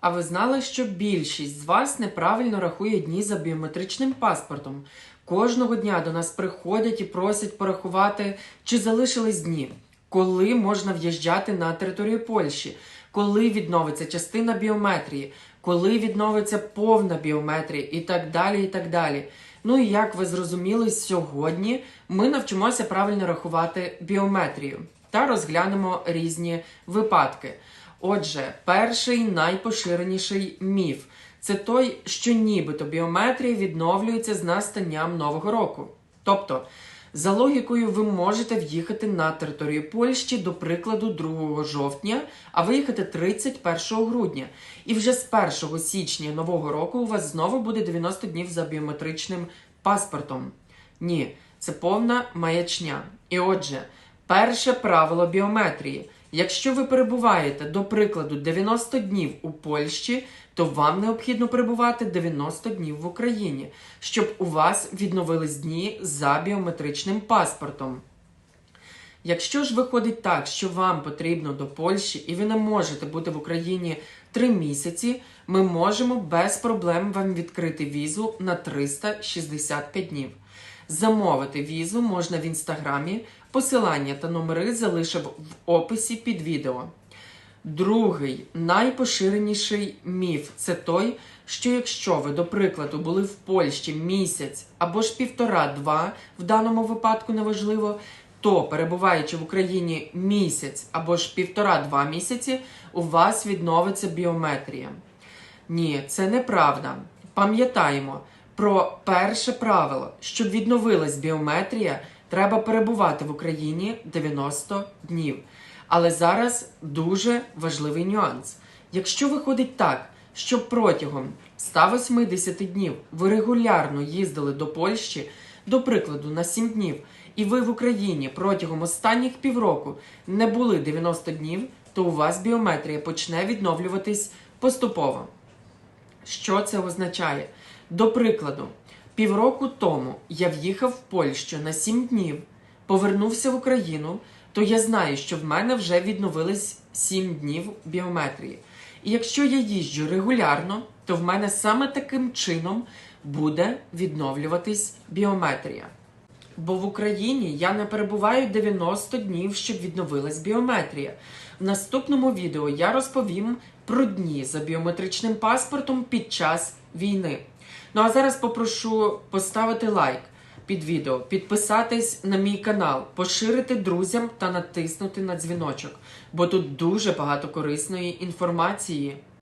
А ви знали, що більшість з вас неправильно рахує дні за біометричним паспортом? Кожного дня до нас приходять і просять порахувати, чи залишились дні, коли можна в'їжджати на територію Польщі, коли відновиться частина біометрії, коли відновиться повна біометрія і так далі. і так далі. Ну і як ви зрозуміли, сьогодні ми навчимося правильно рахувати біометрію та розглянемо різні випадки. Отже, перший найпоширеніший міф це той, що нібито біометрія відновлюється з настанням нового року. Тобто, за логікою, ви можете в'їхати на територію Польщі, до прикладу, 2 жовтня, а виїхати 31 грудня. І вже з 1 січня нового року у вас знову буде 90 днів за біометричним паспортом. Ні, це повна маячня. І отже, перше правило біометрії. Якщо ви перебуваєте, до прикладу, 90 днів у Польщі, то вам необхідно перебувати 90 днів в Україні, щоб у вас відновились дні за біометричним паспортом. Якщо ж виходить так, що вам потрібно до Польщі і ви не можете бути в Україні 3 місяці, ми можемо без проблем вам відкрити візу на 365 днів. Замовити візу можна в інстаграмі. Посилання та номери залишив в описі під відео. Другий найпоширеніший міф це той, що якщо ви, до прикладу, були в Польщі місяць або ж півтора-два, в даному випадку неважливо, то перебуваючи в Україні місяць або ж півтора-два місяці, у вас відновиться біометрія. Ні, це неправда. Пам'ятаємо про перше правило, щоб відновилась біометрія, треба перебувати в Україні 90 днів. Але зараз дуже важливий нюанс. Якщо виходить так, що протягом 180 днів ви регулярно їздили до Польщі, до прикладу, на 7 днів, і ви в Україні протягом останніх півроку не були 90 днів, то у вас біометрія почне відновлюватись поступово. Що це означає? До прикладу, півроку тому я в'їхав в Польщу на 7 днів, повернувся в Україну, то я знаю, що в мене вже відновились 7 днів біометрії. І якщо я їжджу регулярно, то в мене саме таким чином буде відновлюватись біометрія. Бо в Україні я не перебуваю 90 днів, щоб відновилась біометрія. В наступному відео я розповім про дні за біометричним паспортом під час війни. Ну а зараз попрошу поставити лайк під відео, підписатись на мій канал, поширити друзям та натиснути на дзвіночок, бо тут дуже багато корисної інформації.